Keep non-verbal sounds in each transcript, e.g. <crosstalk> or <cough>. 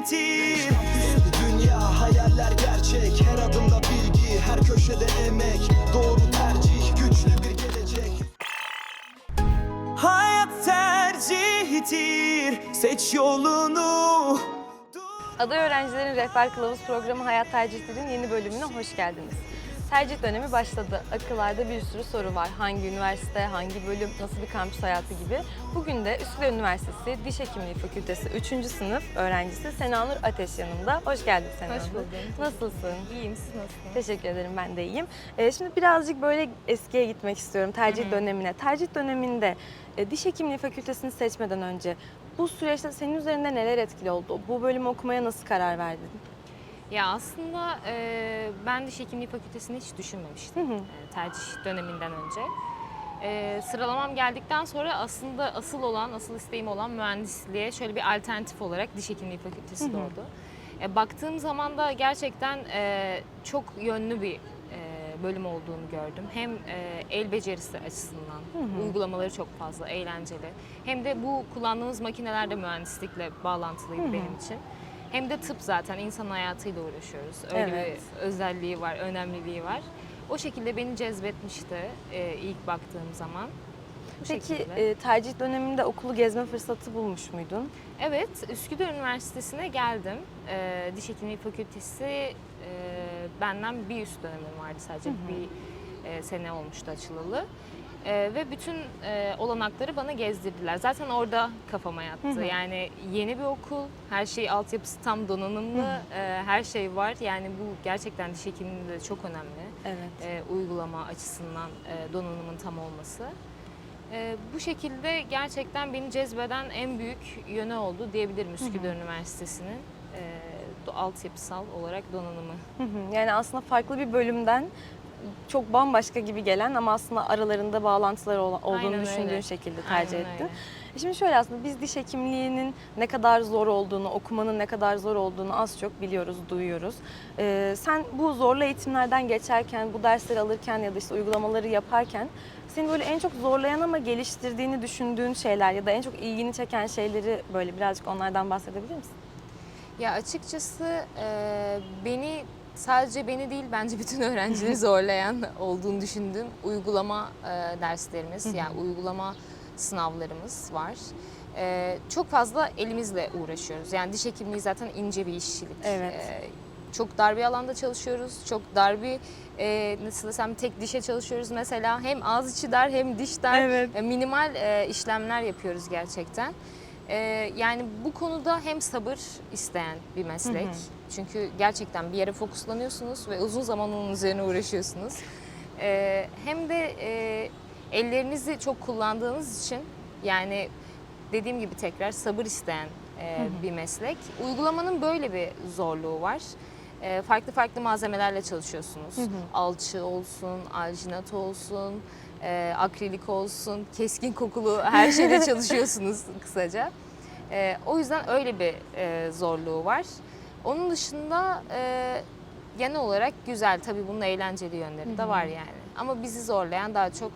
yitir Dünya hayaller gerçek. Her adımda bilgi Her köşede emek. Doğru tercih Güçlü bir gelecek. Hayat tercihtir Seç yolunu. Aday Öğrencilerin Rehber Kılavuz Programı Hayat Tercihler'in yeni bölümüne hoş geldiniz. Tercih dönemi başladı. Akıllarda bir sürü soru var. Hangi üniversite, hangi bölüm, nasıl bir kampüs hayatı gibi. Bugün de Üsküdar Üniversitesi Diş Hekimliği Fakültesi 3. sınıf öğrencisi Senanur Ateş yanımda. Hoş geldin Senanur. Hoş buldum. Nasılsın? İyiyim, siz nasılsınız? Teşekkür ederim ben de iyiyim. Ee, şimdi birazcık böyle eskiye gitmek istiyorum tercih dönemine. Tercih döneminde e, diş hekimliği fakültesini seçmeden önce bu süreçte senin üzerinde neler etkili oldu? Bu bölümü okumaya nasıl karar verdin? Ya aslında e, ben diş hekimliği fakültesini hiç düşünmemiştim Hı hı. e, tercih döneminden önce. E, sıralamam geldikten sonra aslında asıl olan, asıl isteğim olan mühendisliğe şöyle bir alternatif olarak diş hekimliği fakültesi Hı hı. doğdu. E, baktığım zaman da gerçekten e, çok yönlü bir e, bölüm olduğunu gördüm. Hem e, el becerisi açısından, hı. uygulamaları çok fazla, eğlenceli. Hem de bu kullandığımız makineler de mühendislikle bağlantılıydı Hı hı. benim için. Hem de tıp zaten insan hayatıyla uğraşıyoruz. Öyle Evet. bir özelliği var, önemliliği var. O şekilde beni cezbetmişti e, ilk baktığım zaman. Bu Peki şekilde. e, tercih döneminde okulu gezme fırsatı bulmuş muydun? Evet, Üsküdar Üniversitesi'ne geldim. E, Diş Hekimliği Fakültesi e, benden bir üst dönemim vardı sadece. Hı hı. Bir e, sene olmuştu açılalı. E, ve bütün e, olanakları bana gezdirdiler. Zaten orada kafama yattı. Hı hı. Yani yeni bir okul, her şey altyapısı tam donanımlı, e, her şey var. Yani bu gerçekten diş hekimliğinde de çok önemli. Evet. E, uygulama açısından e, donanımın tam olması. E, bu şekilde gerçekten beni cezbeden en büyük yönü oldu diyebilirim Üsküdar Üniversitesi'nin e, altyapısal olarak donanımı. Hı hı. Yani aslında farklı bir bölümden çok bambaşka gibi gelen ama aslında aralarında bağlantılar ol- olduğunu Aynen düşündüğün öyle. şekilde tercih Aynen ettin. öyle. E Şimdi şöyle aslında biz diş hekimliğinin ne kadar zor olduğunu, okumanın ne kadar zor olduğunu az çok biliyoruz, duyuyoruz. Ee, sen bu zorlu eğitimlerden geçerken, bu dersleri alırken ya da işte uygulamaları yaparken seni böyle en çok zorlayan ama geliştirdiğini düşündüğün şeyler ya da en çok ilgini çeken şeyleri böyle birazcık onlardan bahsedebilir misin? Ya açıkçası e, beni sadece beni değil bence bütün öğrencileri <laughs> zorlayan olduğunu düşündüğüm uygulama e, derslerimiz yani uygulama sınavlarımız var. E, çok fazla elimizle uğraşıyoruz. Yani diş hekimliği zaten ince bir işçilik. Evet. E, çok dar bir alanda çalışıyoruz. Çok dar bir e, nasıl desem tek dişe çalışıyoruz mesela. Hem ağız içi dar hem diş dar. Evet. E, minimal e, işlemler yapıyoruz gerçekten. E, yani bu konuda hem sabır isteyen bir meslek. Hı hı. Çünkü gerçekten bir yere fokuslanıyorsunuz ve uzun zaman onun üzerine uğraşıyorsunuz. E, hem de e, ellerinizi çok kullandığınız için yani dediğim gibi tekrar sabır isteyen e, bir meslek. Uygulamanın böyle bir zorluğu var. E, farklı farklı malzemelerle çalışıyorsunuz. Hı hı. Alçı olsun, aljinat olsun, e, akrilik olsun, keskin kokulu <laughs> her şeyle çalışıyorsunuz kısaca. E, o yüzden öyle bir e, zorluğu var. Onun dışında e, genel olarak güzel. Tabii bunun eğlenceli yönleri de var yani. Ama bizi zorlayan daha çok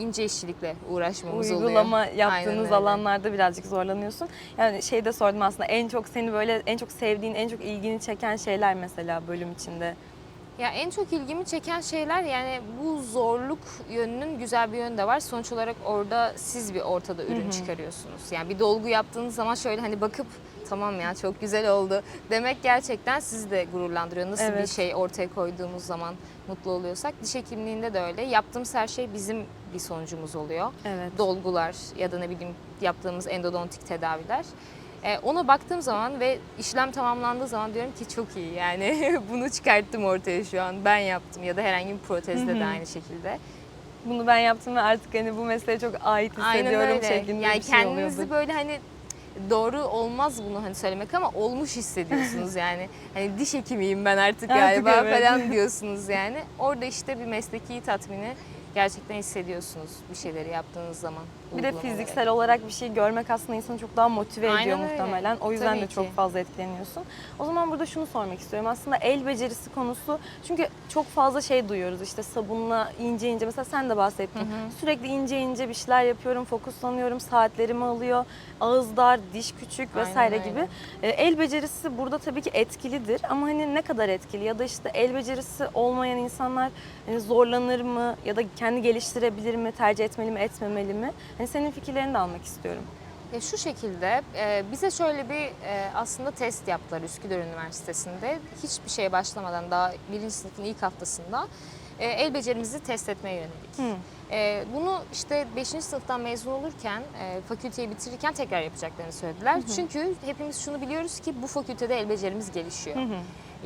ince işçilikle uğraşmamız oluyor. Uygulama yaptığınız alanlarda birazcık zorlanıyorsun. Yani şey de sordum aslında en çok seni böyle en çok sevdiğin, en çok ilgini çeken şeyler mesela bölüm içinde. Ya en çok ilgimi çeken şeyler yani bu zorluk yönünün güzel bir yönü de var. Sonuç olarak orada siz bir ortada ürün çıkarıyorsunuz. Yani bir dolgu yaptığınız zaman şöyle hani bakıp tamam ya çok güzel oldu demek gerçekten sizi de gururlandırıyor. Nasıl bir Evet. şey ortaya koyduğumuz zaman mutlu oluyorsak. Diş hekimliğinde de öyle. Yaptığımız her şey bizim bir sonucumuz oluyor. Evet. Dolgular ya da ne bileyim yaptığımız endodontik tedaviler. Ee, ona baktığım zaman ve işlem tamamlandığı zaman diyorum ki çok iyi yani <laughs> bunu çıkarttım ortaya şu an ben yaptım ya da herhangi bir protezde de aynı şekilde. Bunu ben yaptım ve artık hani bu mesleğe çok ait Aynen hissediyorum öyle. şeklinde yani bir şey kendinizi oluyordu. böyle hani doğru olmaz bunu hani söylemek ama olmuş hissediyorsunuz <laughs> yani. Hani diş hekimiyim ben artık, Artık galiba evet. falan <laughs> diyorsunuz yani. Orada işte bir mesleki tatmini gerçekten hissediyorsunuz bir şeyleri yaptığınız zaman. Bir de fiziksel olarak bir şey görmek aslında insanı çok daha motive Aynen ediyor öyle. muhtemelen. O yüzden Tabii de çok ki. fazla etkileniyorsun. O zaman burada şunu sormak istiyorum. Aslında el becerisi konusu çünkü çok fazla şey duyuyoruz. İşte sabunla ince ince mesela sen de bahsettin. Sürekli ince ince bir şeyler yapıyorum, fokuslanıyorum, saatlerimi alıyor. Ağız dar, diş küçük Aynen vesaire öyle. gibi. E, El becerisi burada tabii ki etkilidir ama hani ne kadar etkili ya da işte el becerisi olmayan insanlar hani zorlanır mı ya da kendi geliştirebilir mi, tercih etmeli mi, etmemeli mi? Hani senin fikirlerini de almak istiyorum. Ya şu şekilde e, bize şöyle bir e, aslında test yaptılar Üsküdar Üniversitesi'nde. Hiçbir şeye başlamadan daha birinci sınıfın ilk haftasında e, el becerimizi test etmeye yönelik. Hı. E, bunu işte 5. sınıftan mezun olurken, e, fakülteyi bitirirken tekrar yapacaklarını söylediler. Çünkü hepimiz şunu biliyoruz ki bu fakültede el becerimiz gelişiyor.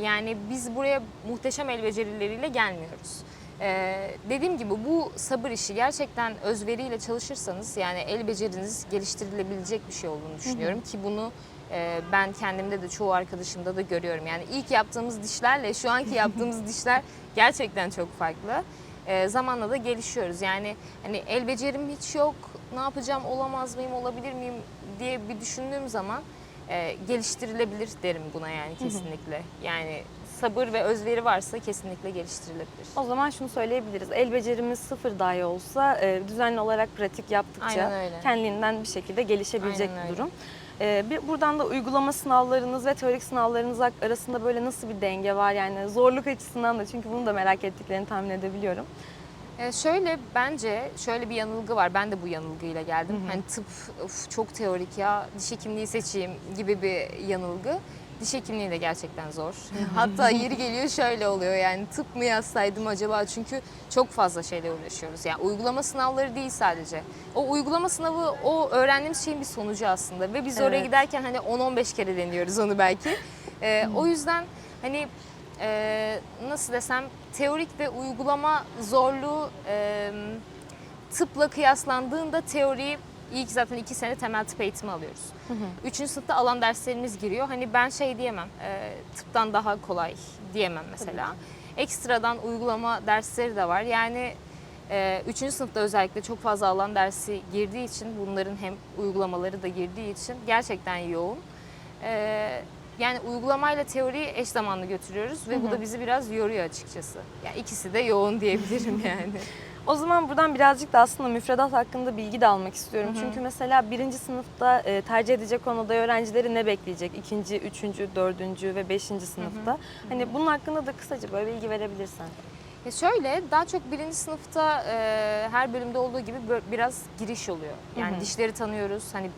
Yani biz buraya muhteşem el becerileriyle gelmiyoruz. Ee, dediğim gibi bu sabır işi gerçekten özveriyle çalışırsanız yani el beceriniz geliştirilebilecek bir şey olduğunu düşünüyorum ki bunu e, ben kendimde de çoğu arkadaşımda da görüyorum. Yani ilk yaptığımız dişlerle şu anki yaptığımız <laughs> dişler gerçekten çok farklı. Ee, zamanla da gelişiyoruz. Yani hani el becerim hiç yok, ne yapacağım, olamaz mıyım, olabilir miyim diye bir düşündüğüm zaman e, geliştirilebilir derim buna yani kesinlikle. Yani sabır ve özveri varsa kesinlikle geliştirilebilir. O zaman şunu söyleyebiliriz. El becerimiz sıfır dahi olsa e, düzenli olarak pratik yaptıkça Aynen öyle. kendiliğinden bir şekilde gelişebilecek Aynen bir öyle. durum. E, bir, buradan da uygulama sınavlarınız ve teorik sınavlarınız arasında böyle nasıl bir denge var? Yani zorluk açısından da çünkü bunu da merak ettiklerini tahmin edebiliyorum. E, şöyle bence şöyle bir yanılgı var. Ben de bu yanılgıyla geldim. Hani tıp of, çok teorik ya diş hekimliği seçeyim gibi bir yanılgı. Diş hekimliği de gerçekten zor. Hatta yeri geliyor şöyle oluyor yani tıp mı yazsaydım acaba çünkü çok fazla şeyle uğraşıyoruz. Yani uygulama sınavları değil sadece. O uygulama sınavı o öğrendiğimiz şeyin bir sonucu aslında ve biz oraya Evet. giderken hani 10-15 kere deniyoruz onu belki. E, o yüzden hani e, nasıl desem teorik ve uygulama zorluğu e, tıpla kıyaslandığında teori ilk zaten iki sene temel tıp eğitimi alıyoruz. Üçüncü sınıfta alan derslerimiz giriyor. Hani ben şey diyemem, e, tıptan daha kolay diyemem mesela. Ekstradan uygulama dersleri de var. Yani e, üçüncü sınıfta özellikle çok fazla alan dersi girdiği için, bunların hem uygulamaları da girdiği için gerçekten yoğun. E, yani uygulamayla teoriyi eş zamanlı götürüyoruz ve bu da bizi biraz yoruyor açıkçası. Yani ikisi de yoğun diyebilirim <laughs> yani. O zaman buradan birazcık da aslında müfredat hakkında bilgi de almak istiyorum. Çünkü mesela birinci sınıfta e, tercih edecek olan aday öğrencileri ne bekleyecek? İkinci, üçüncü, dördüncü ve beşinci sınıfta. Hani bunun hakkında da kısaca böyle bilgi verebilirsen. Ya şöyle daha çok birinci sınıfta e, her bölümde olduğu gibi biraz giriş oluyor. Yani dişleri tanıyoruz. Hani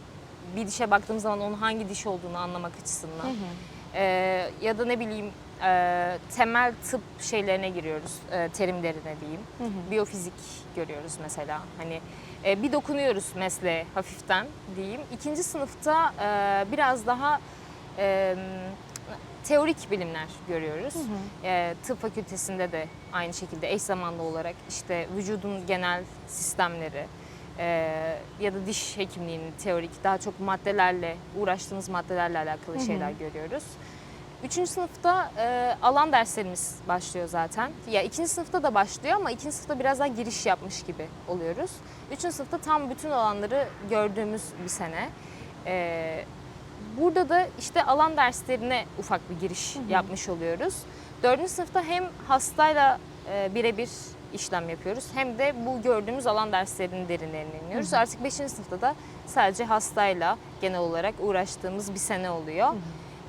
bir dişe baktığımız zaman onun hangi diş olduğunu anlamak açısından. E, ya da ne bileyim e, temel tıp şeylerine giriyoruz. E, terimlerine diyeyim. Biyofizik görüyoruz mesela. Hani e, bir dokunuyoruz mesleğe hafiften diyeyim. İkinci sınıfta e, biraz daha e, teorik bilimler görüyoruz. E, tıp fakültesinde de aynı şekilde eş zamanlı olarak işte vücudun genel sistemleri e, ya da diş hekimliğinin teorik daha çok maddelerle uğraştığımız maddelerle alakalı şeyler görüyoruz. Üçüncü sınıfta e, alan derslerimiz başlıyor zaten. Ya ikinci sınıfta da başlıyor ama ikinci sınıfta biraz daha giriş yapmış gibi oluyoruz. Üçüncü sınıfta tam bütün alanları gördüğümüz bir sene. E, burada da işte alan derslerine ufak bir giriş yapmış oluyoruz. Dördüncü sınıfta hem hastayla e, birebir işlem yapıyoruz hem de bu gördüğümüz alan derslerinin derinlerine iniyoruz. Artık beşinci sınıfta da sadece hastayla genel olarak uğraştığımız bir sene oluyor.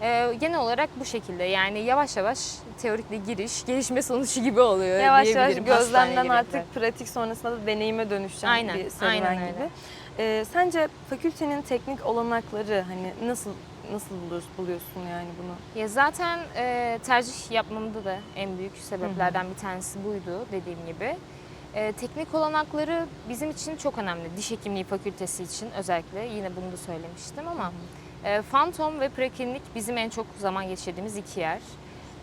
Ee, genel olarak bu şekilde yani yavaş yavaş teorikle giriş, gelişme sonucu gibi oluyor Yavaş yavaş diyebilirim gözlemden artık pratik sonrasında da deneyime dönüşen Aynen, bir serüven aynen öyle. gibi. Ee, sence fakültenin teknik olanakları hani nasıl nasıl buluyorsun, buluyorsun yani bunu? Ya zaten e, tercih yapmamda da en büyük sebeplerden bir tanesi buydu dediğim gibi. E, teknik olanakları bizim için çok önemli. Diş hekimliği fakültesi için özellikle yine bunu da söylemiştim ama e, Phantom ve preklinik bizim en çok zaman geçirdiğimiz iki yer.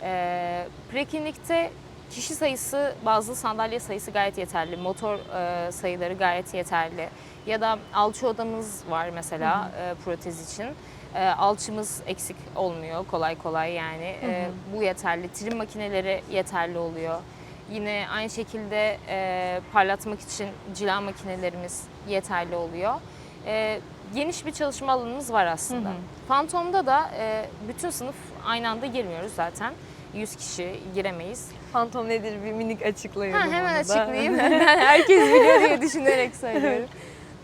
E, preklinikte kişi sayısı, bazı sandalye sayısı gayet yeterli. Motor e, sayıları gayet yeterli. Ya da alçı odamız var mesela e, protez için. E, alçımız eksik olmuyor kolay kolay yani. E, bu yeterli. Trim makineleri yeterli oluyor. Yine aynı şekilde e, parlatmak için cila makinelerimiz yeterli oluyor. E, geniş bir çalışma alanımız var aslında. Hı hı. Fantom'da da e, bütün sınıf aynı anda girmiyoruz zaten. 100 kişi giremeyiz. Fantom nedir bir minik açıklayalım Ha, hemen <laughs> açıklayayım. Herkes biliyor diye düşünerek söylüyorum. <laughs>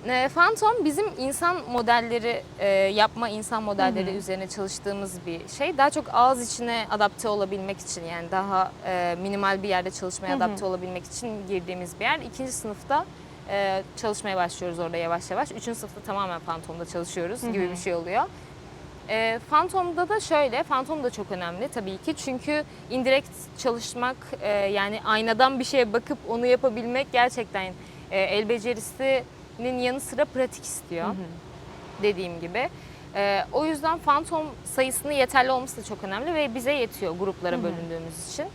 E, Phantom bizim insan modelleri e, yapma insan modelleri üzerine çalıştığımız bir şey. Daha çok ağız içine adapte olabilmek için yani daha e, minimal bir yerde çalışmaya adapte olabilmek için girdiğimiz bir yer. İkinci sınıfta e, çalışmaya başlıyoruz orada yavaş yavaş. Üçüncü sınıfta tamamen Phantom'da çalışıyoruz gibi bir şey oluyor. E, Phantom'da da şöyle, Phantom da çok önemli tabii ki çünkü indirekt çalışmak e, yani aynadan bir şeye bakıp onu yapabilmek gerçekten e, el becerisinin yanı sıra pratik istiyor dediğim gibi. E, o yüzden Phantom sayısının yeterli olması da çok önemli ve bize yetiyor gruplara bölündüğümüz için.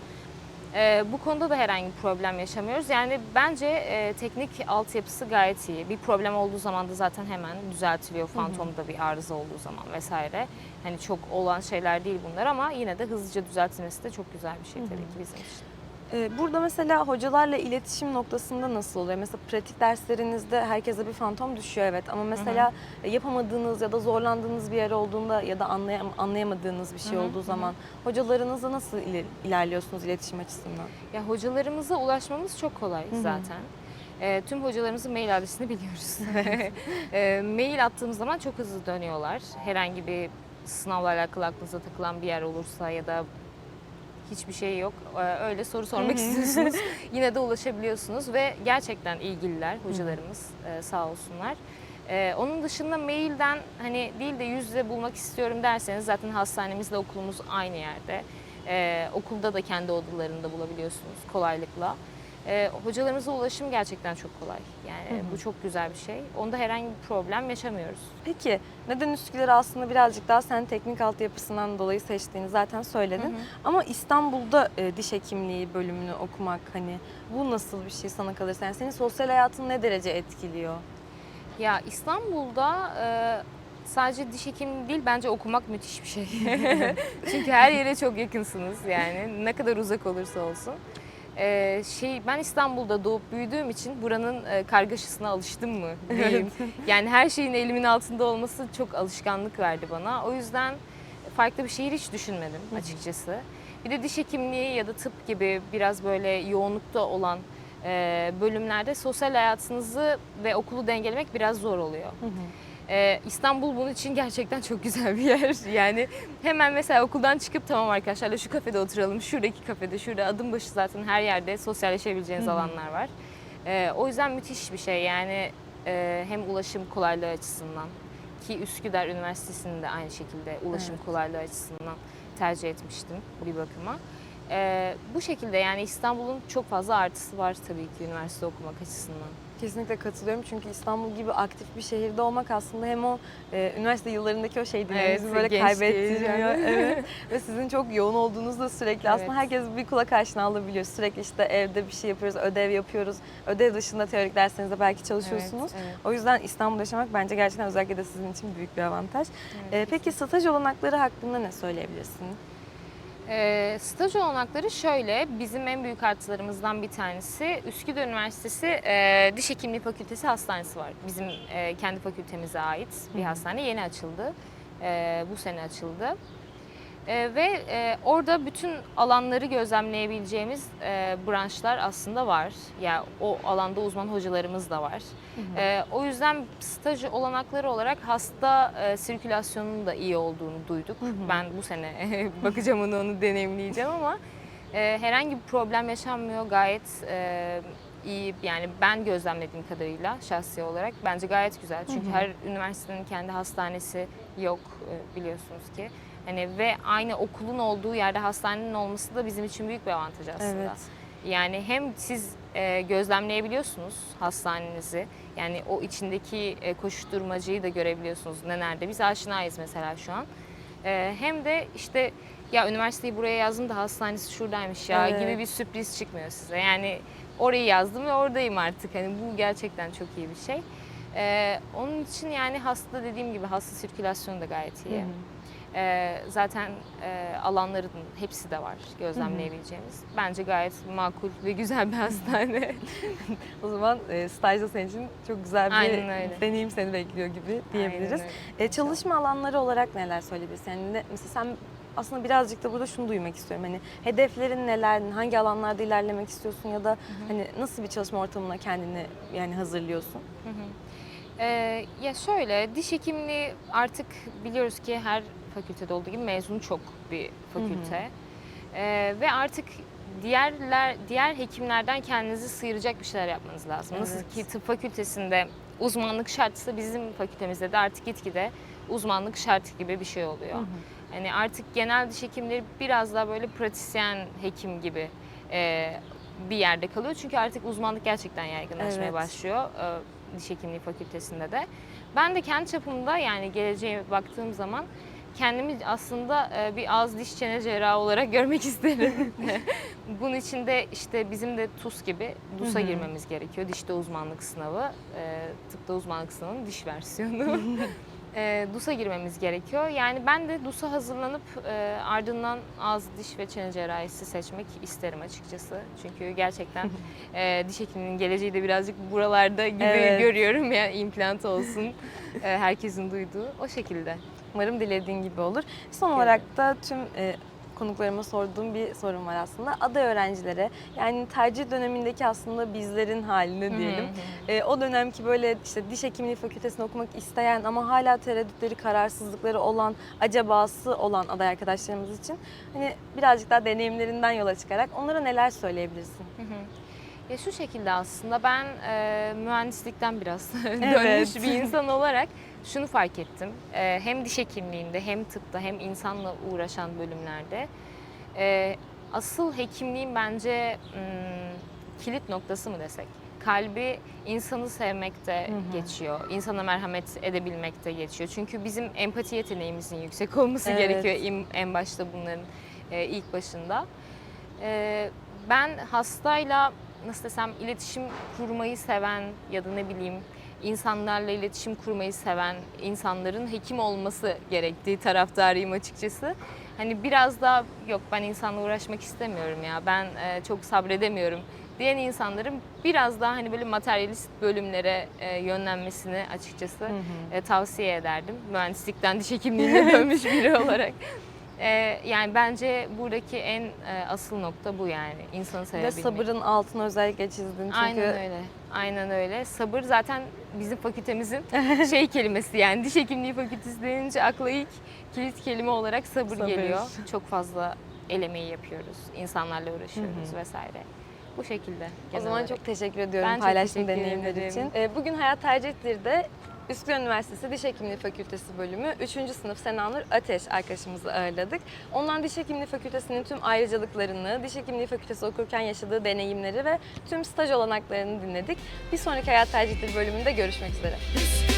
E, bu konuda da herhangi bir problem yaşamıyoruz. Yani bence e, teknik altyapısı gayet iyi. Bir problem olduğu zaman da zaten hemen düzeltiliyor. Phantom'da bir arıza olduğu zaman vesaire. Hani çok olan şeyler değil bunlar ama yine de hızlıca düzeltilmesi de çok güzel bir şey tabii ki bizim için. Ee, Burada mesela hocalarla iletişim noktasında nasıl oluyor? Mesela pratik derslerinizde herkese bir fantom düşüyor evet ama mesela e, yapamadığınız ya da zorlandığınız bir yer olduğunda ya da anlayam- anlayamadığınız bir şey Hı hı, olduğu hı hı. zaman hocalarınızla nasıl iler- ilerliyorsunuz iletişim açısından? Ya hocalarımıza ulaşmamız çok kolay hı. zaten. E, tüm hocalarımızın mail adresini biliyoruz. <laughs> E, mail attığımız zaman çok hızlı dönüyorlar. Herhangi bir sınavla alakalı aklınıza takılan bir yer olursa ya da hiçbir şey yok. e, öyle soru sormak istiyorsunuz. <laughs> Yine de ulaşabiliyorsunuz ve gerçekten ilgililer hocalarımız e, sağ olsunlar. E, onun dışında mailden hani değil de yüz yüze bulmak istiyorum derseniz zaten hastanemizle okulumuz aynı yerde. E, okulda da kendi odalarında bulabiliyorsunuz kolaylıkla. E, hocalarımıza ulaşım gerçekten çok kolay. Yani bu çok güzel bir şey. Onda herhangi bir problem yaşamıyoruz. Peki neden Üsküdar'ı aslında birazcık daha sen teknik altyapısından dolayı seçtiğini zaten söyledin. Ama İstanbul'da e, diş hekimliği bölümünü okumak hani bu nasıl bir şey sana kalırsa? Yani senin sosyal hayatını ne derece etkiliyor? Ya İstanbul'da e, sadece diş hekimliği değil bence okumak müthiş bir şey. <laughs> <laughs> Çünkü her yere çok yakınsınız yani ne kadar uzak olursa olsun. E, şey ben İstanbul'da doğup büyüdüğüm için buranın e, kargaşasına alıştım mı <laughs> diyeyim. yani her şeyin elimin altında olması çok alışkanlık verdi bana. O yüzden farklı bir şehir hiç düşünmedim açıkçası. Bir de diş hekimliği ya da tıp gibi biraz böyle yoğunlukta olan bölümlerde sosyal hayatınızı ve okulu dengelemek biraz zor oluyor. Ee, İstanbul bunun için gerçekten çok güzel bir yer. <laughs> Yani hemen mesela okuldan çıkıp tamam arkadaşlarla şu kafede oturalım, şuradaki kafede, şurada adım başı zaten her yerde sosyalleşebileceğiniz alanlar var. Ee, o yüzden müthiş bir şey yani e, hem ulaşım kolaylığı açısından ki Üsküdar Üniversitesi'nin de aynı şekilde ulaşım Evet. kolaylığı açısından tercih etmiştim bir bakıma. Ee, bu şekilde yani İstanbul'un çok fazla artısı var tabii ki üniversite okumak açısından. Kesinlikle katılıyorum çünkü İstanbul gibi aktif bir şehirde olmak aslında hem o e, üniversite yıllarındaki o şey dinamizmi Evet, böyle kaybettiriyor. yani. evet. Ve sizin çok yoğun olduğunuzda sürekli aslında Evet. herkes bir kulak aşinalığı biliyor. Sürekli işte evde bir şey yapıyoruz, ödev yapıyoruz. Ödev dışında teorik derslerinizde belki çalışıyorsunuz. Evet, evet. O yüzden İstanbul'da yaşamak bence gerçekten özellikle de sizin için büyük bir avantaj. E, peki staj olanakları hakkında ne söyleyebilirsin? Ee, staj olanakları şöyle, bizim en büyük artılarımızdan bir tanesi Üsküdar Üniversitesi e, Diş Hekimliği Fakültesi Hastanesi var. Bizim e, kendi fakültemize ait bir hastane yeni açıldı. E, bu sene açıldı. E, ve e, orada bütün alanları gözlemleyebileceğimiz e, branşlar aslında var. Yani o alanda uzman hocalarımız da var. E, o yüzden staj olanakları olarak hasta e, sirkülasyonunun da iyi olduğunu duyduk. Ben bu sene <laughs> bakacağım onu, onu deneyimleyeceğim ama e, herhangi bir problem yaşanmıyor. Gayet e, iyi yani ben gözlemlediğim kadarıyla şahsi olarak bence gayet güzel. Çünkü her üniversitenin kendi hastanesi yok e, biliyorsunuz ki. Hani ve aynı okulun olduğu yerde hastanenin olması da bizim için büyük bir avantaj aslında. Evet. Yani hem siz e, gözlemleyebiliyorsunuz hastanenizi. Yani o içindeki e, koşuşturmacayı da görebiliyorsunuz ne nerede. Biz aşinayız mesela şu an. E, hem de işte ya üniversiteyi buraya yazdım da hastanesi şuradaymış ya Evet. gibi bir sürpriz çıkmıyor size. Yani orayı yazdım ve oradayım artık. Hani bu gerçekten çok iyi bir şey. E, onun için yani hasta dediğim gibi hasta sirkülasyonu da gayet iyi. E, zaten e, alanların hepsi de var gözlemleyebileceğimiz. Bence gayet makul ve güzel bir hastane. <laughs> O zaman e, stajda senin için çok güzel bir Aynen öyle. deneyim seni bekliyor gibi diyebiliriz. E, çalışma alanları olarak neler söyleyebilirsin? Yani ne- mesela sen aslında birazcık da burada şunu duymak istiyorum. Hani hedeflerin neler, hangi alanlarda ilerlemek istiyorsun ya da hani nasıl bir çalışma ortamına kendini yani hazırlıyorsun? Ee, ya şöyle, diş hekimliği artık biliyoruz ki her fakültede olduğu gibi mezun çok bir fakülte. Ee, ve artık diğerler diğer hekimlerden kendinizi sıyıracak bir şeyler yapmanız lazım. Nasıl Evet. ki tıp fakültesinde uzmanlık şartsa bizim fakültemizde de artık gitgide uzmanlık şart gibi bir şey oluyor. Hani artık genel diş hekimleri biraz daha böyle pratisyen hekim gibi e, bir yerde kalıyor. Çünkü artık uzmanlık gerçekten yaygınlaşmaya Evet. başlıyor e, diş hekimliği fakültesinde de. Ben de kendi çapımda yani geleceğe baktığım zaman kendimi aslında e, bir ağız diş çene cerrahı olarak <laughs> görmek isterim. <laughs> Bunun için de işte bizim de TUS gibi DUS'a girmemiz gerekiyor. Dişte uzmanlık sınavı, e, tıpta uzmanlık sınavının diş versiyonu. <laughs> e, DUS'a girmemiz gerekiyor. Yani ben de DUS'a hazırlanıp e, ardından ağız, diş ve çene cerrahisi seçmek isterim açıkçası. Çünkü gerçekten e, diş hekimliğinin geleceği de birazcık buralarda gibi Evet. görüyorum. Yani implant olsun, e, herkesin duyduğu o şekilde. Umarım dilediğin gibi olur. Son olarak da tüm e, konuklarıma sorduğum bir sorum var aslında. Aday öğrencilere yani tercih dönemindeki aslında bizlerin halini diyelim. E, o dönemki böyle işte diş hekimliği fakültesini okumak isteyen ama hala tereddütleri, kararsızlıkları olan, acabası olan aday arkadaşlarımız için hani birazcık daha deneyimlerinden yola çıkarak onlara neler söyleyebilirsin? Hı hı. Ya şu şekilde aslında ben e, mühendislikten biraz <laughs> Evet. dönmüş bir insan olarak şunu fark ettim. E, hem diş hekimliğinde hem tıpta hem insanla uğraşan bölümlerde e, asıl hekimliğin bence hmm, kilit noktası mı desek? Kalbi insanı sevmekte geçiyor. insana merhamet edebilmekte geçiyor. Çünkü bizim empati yeteneğimizin yüksek olması Evet. gerekiyor en- en başta bunların e, ilk başında. E, ben hastayla nasıl desem iletişim kurmayı seven ya da ne bileyim insanlarla iletişim kurmayı seven insanların hekim olması gerektiği taraftarıyım açıkçası. Hani biraz daha yok ben insanla uğraşmak istemiyorum ya ben e, çok sabredemiyorum diyen insanların biraz daha hani böyle materyalist bölümlere e, yönlenmesini açıkçası e, tavsiye ederdim. Mühendislikten diş hekimliğine dönmüş biri olarak. <laughs> E, yani bence buradaki en e, asıl nokta bu yani insanı Ve sevebilmek. sabırın altını özellikle çizdin çünkü Aynen öyle. Aynen öyle. Sabır zaten bizim fakültemizin şey kelimesi yani diş hekimliği fakültesi denince akla ilk kilit kelime olarak sabır, Sabır. geliyor. Çok fazla elemeyi yapıyoruz. insanlarla uğraşıyoruz vesaire. Bu şekilde. O genel zaman olarak. çok teşekkür ediyorum Ben çok paylaştığın teşekkür deneyimler ederim. için. Ee, Bugün Hayat Tercihtir'de Üsküdar Üniversitesi Diş Hekimliği Fakültesi bölümü 3. sınıf Senanur Ateş arkadaşımızı ağırladık. Ondan Diş Hekimliği Fakültesi'nin tüm ayrıcalıklarını, Diş Hekimliği Fakültesi okurken yaşadığı deneyimleri ve tüm staj olanaklarını dinledik. Bir sonraki Hayat Tercihtir bölümünde görüşmek üzere. Üsküdar